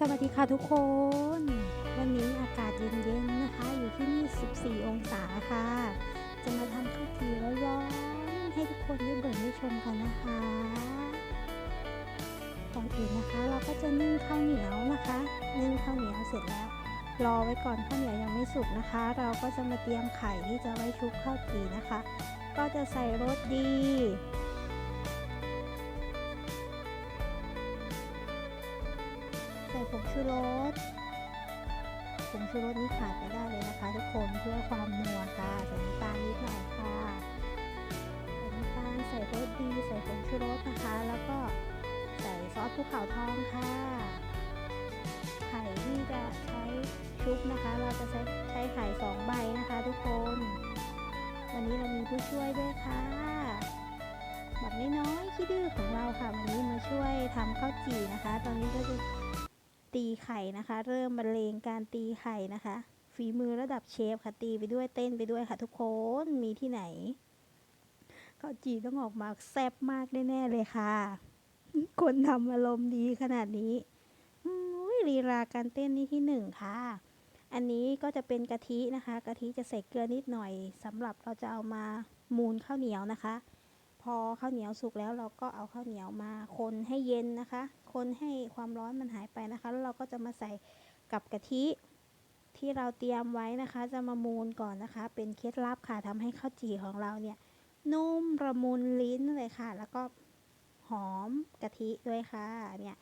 สวัสดีค่ะทุกคน วันนี้อากาศเย็นๆนะคะ อยู่ที่นี่14องศาค่ะ จะมาทำข้าวจีร้อนๆให้ทุกคนได้เบิ่งได้ชมกันนะคะก่อนอื่นนะคะ เราก็จะนึ่งข้าวเหนียวนะคะนึ่งข้าวเหนียวเสร็จแล้ว รอไว้ก่อนข้าวเหนียวยังไม่สุกนะคะ เราก็จะมาเตรียมไข่ที่จะไว้ชุบข้าวจีนะคะ ก็จะใส่รสดี ชูรสผงชูรสนี่ขาดไม่ได้เลยนะคะ ทุกคนเพื่อความนัวค่ะใส่น้ำตาลนิดหน่อยค่ะใส่น้ำตาลใส่รสดีใส่ผงชูรสนะคะ แล้วก็ใส่ซอสภูเขาทองค่ะไข่ที่จะใช้ชุบนะคะ เราจะใช้ใช้ไข่สองใบนะคะ ทุกคน วันนี้เรามีผู้ช่วยด้วยค่ะแบบน้อยๆที่ดื้อของเราค่ะวันนี้มาช่วยทำข้าวจี่นะคะ ตอนนี้ก็จะ ตีไข่นะคะ เริ่มบรรเลงการตีไข่นะคะ ฝีมือระดับเชฟค่ะตีไปด้วยเต้นไปด้วยค่ะทุกคนมีที่ไหนข้าวจีต้องออกมาแซ่บมากแน่ๆเลยค่ะ คนทำอารมณ์ดีขนาดนี้อุ้ยลีลาการเต้นนี่ที่หนึ่งค่ะ อันนี้ก็จะเป็นกะทินะคะ กะทิจะใส่เกลือนิดหน่อยสำหรับเราจะเอามามูนข้าวเหนียวนะคะ อข้าวเหนียวสุกแล้วเราก็เอาข้าวเหนียวมาคนให้เย็นนะคะ คนให้ความร้อนมันหายไปนะคะ แล้วเราก็จะมาใส่กับกะทิที่เราเตรียมไว้นะคะ จะมามูนก่อนนะคะ เป็นเคล็ดลับค่ะทำให้ข้าวจี่ของเราเนี่ยนุ่มระมุนลิ้นเลยค่ะ แล้วก็หอมกะทิด้วยค่ะเนี่ย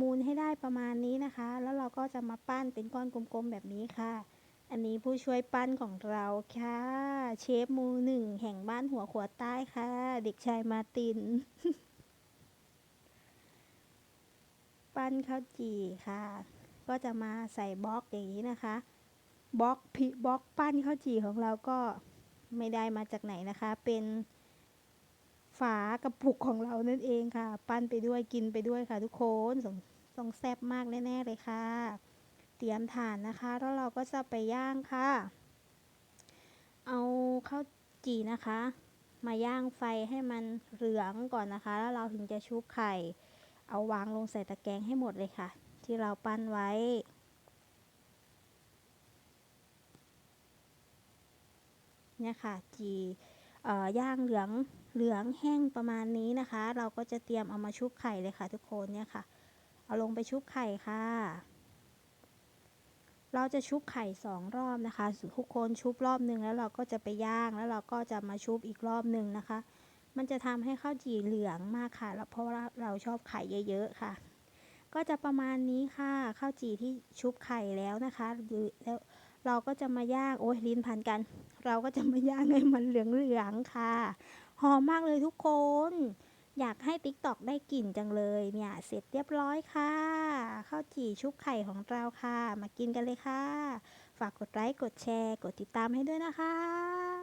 มูนให้ได้ประมาณนี้นะคะ แล้วเราก็จะมาปั้นเป็นก้อนกลมๆแบบนี้ค่ะ อันนี้ผู้ช่วยปั้นของเราค่ะ เชฟมือหนึ่งแห่งบ้านหัวขวดใต้ค่ะ เด็กชายมาติน ปั้นข้าวจี่ค่ะ ก็จะมาใส่บล็อกอย่างนี้นะคะบล็อกพิบล็อกปั้นข้าวจี่ของเราก็ไม่ได้มาจากไหนนะคะ เป็นฝากระปุกของเรานั่นเองค่ะ ปั้นไปด้วยกินไปด้วยค่ะทุกคนสงสงแซ่บมากแน่ ๆ เลยค่ะ เตรียมถ่านนะคะ แล้วเราก็จะไปย่างค่ะ เอาข้าวจี่นะคะ มาย่างไฟให้มันเหลืองก่อนนะคะ แล้วเราถึงจะชุบไข่ เอาวางลงใส่ตะแกรงให้หมดเลยค่ะ ที่เราปั้นไว้เนี่ยค่ะจีย่างเหลืองเหลืองแห้งประมาณนี้นะคะ เราก็จะเตรียมเอามาชุบไข่เลยค่ะทุกคนเนี่ยค่ะ เอาลงไปชุบไข่ค่ะ เราจะชุบไข่สองรอบนะคะทุกคนชุบรอบหนึ่งแล้วเราก็จะไปย่างแล้วเราก็จะมาชุบอีกรอบหนึ่งนะคะ มันจะทำให้ข้าวจี่เหลืองมากค่ะ แล้วเพราะว่าเราชอบไข่เยอะๆค่ะ ก็จะประมาณนี้ค่ะข้าวจี่ที่ชุบไข่แล้วนะคะแล้วเราก็จะมาย่างโอ้ยลิ้นพันกัน เราก็จะมาย่างให้มันเหลืองๆค่ะ หอมมากเลยทุกคน อยากให้ติ๊กตอกได้กลิ่นจังเลยเนี่ย เสร็จเรียบร้อยค่ะ ข้าวจี่ชุบไข่ของเราค่ะ มากินกันเลยค่ะ ฝากกดไลค์ กดแชร์ กดติดตามให้ด้วยนะคะ